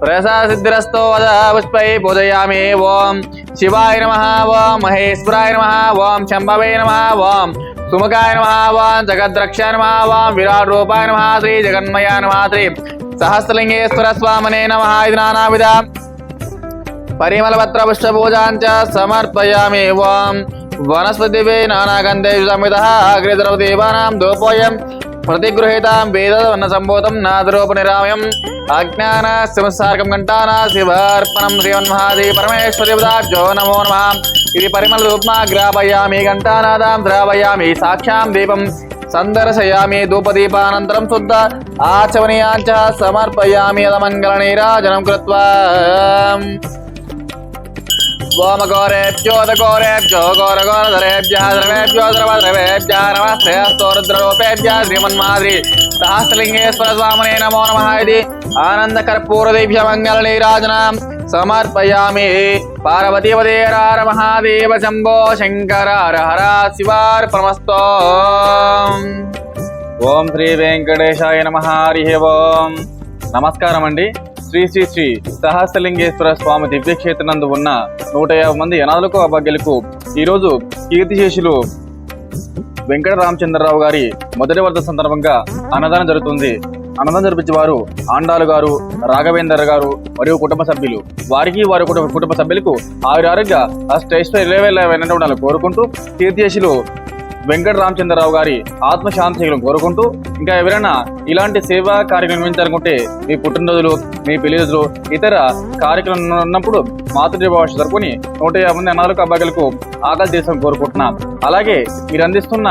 ఫలసిద్ధస్తోశ్రీమన్మహాద్రీదాస్తలింగేశ్వర ప్రసాసిద్ధిరస్తో వద పుష్పై పూజయామి ఓం శివాయ నమ ఓం మహేశ్వరాయ నమ ఓం శంభవే నమ ఓం సుముఖాయ నమ ఓం జగద్రక్ష నమ ఓం విరాట్ రూపాయ నమ శ్రీ జగన్మయ నమ శ్రీ సహస్రలింగేశ్వర స్వామనే నమ ఇది నానావిధ. పరిమళపత్ర పుష్పూజాంచ సమర్పయామి ఓం వనస్పతివే నానాగంధే సమితః అగ్రేద్రవదేవానాం దోపోయం. ప్రతిగృహీతాం వేదన్న సంబోధం నాదరూపనిరామయం. అజ్ఞాన శివసార్గం ఘంటానా శివార్పణం శ్రీమన్మహాదేవి పరమేశ్వరి జో నమో నమ. ఇది పరిమళ రూప్మా గ్రాపయామి ఘంటానాదాం ద్రావయామి సాక్షాం దీపం సందర్శయామి ధూపదీపానంతరం శుద్ధ ఆచమనీయాంచ సమర్పయామి అదమంగళ నీరాజనం కృత్వా. వామఘోరేభ్యోదఘోరేభ్యో ఘోరఘోరధరేభ్యः ద్రవేభ్యో ద్రవద్రవేభ్యः నమస్తే స్తోరుద్రరూపేభ్యः శ్రీమన్మాద్రి సహస్రలింగేశ్వర స్వామినే నమో నమః ఇది. ఆనందకర్పూరదేభ్య మంగళ నీరాజనం సమర్పయామి. పార్వతీవదేరార మహాదేవ శంభో శంకర హర హర శివార్పణమస్తో. ఓం శ్రీ వెంకటేశాయ నమ హరి ఓం. నమస్కారం అండి శ్రీ శ్రీ శ్రీ సహస్రలింగేశ్వర స్వామి దివ్యక్షేత్రనందు ఉన్న నూట యాభై మంది అనాథులకు అభాగ్యులకు ఈరోజు కీర్తిశేషులు వెంకట రామచంద్రరావు గారి మొదటి వరద సందర్భంగా అన్నదానం జరుగుతుంది. అన్నదానం జరిపించే వారు ఆండాలు గారు రాఘవేందర్ గారు మరియు కుటుంబ సభ్యులు. వారికి వారి కుటుంబ కుటుంబ సభ్యులకు ఆయుర ఆరోగ్య అష్టైశ్వర్య ఉండాలని కోరుకుంటూ కీర్తిశేషులు వెంకట రామచంద్రరావు గారి ఆత్మశాంతిలను కోరుకుంటూ ఇంకా ఎవరైనా ఇలాంటి సేవా కార్యక్రమం నిర్వహించాలనుకుంటే మీ పుట్టినరోజులు మీ పెళ్ళి రోజులు ఇతర కార్యక్రమం ఉన్నప్పుడు మాతృభాష జరుపుకొని నూట యాభై మంది అనాథలకు అబ్బాయిలకు ఆకలి దేశం కోరుకుంటున్నాం. అలాగే మీరు అందిస్తున్న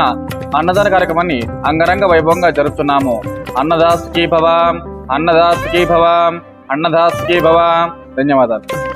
అన్నదాన కార్యక్రమాన్ని అంగరంగ వైభవంగా జరుపుతున్నాము. అన్నదాస్ కీ భవ అన్నదాస్ కీ భవ అన్నదాస్ భవ. ధన్యవాదాలు.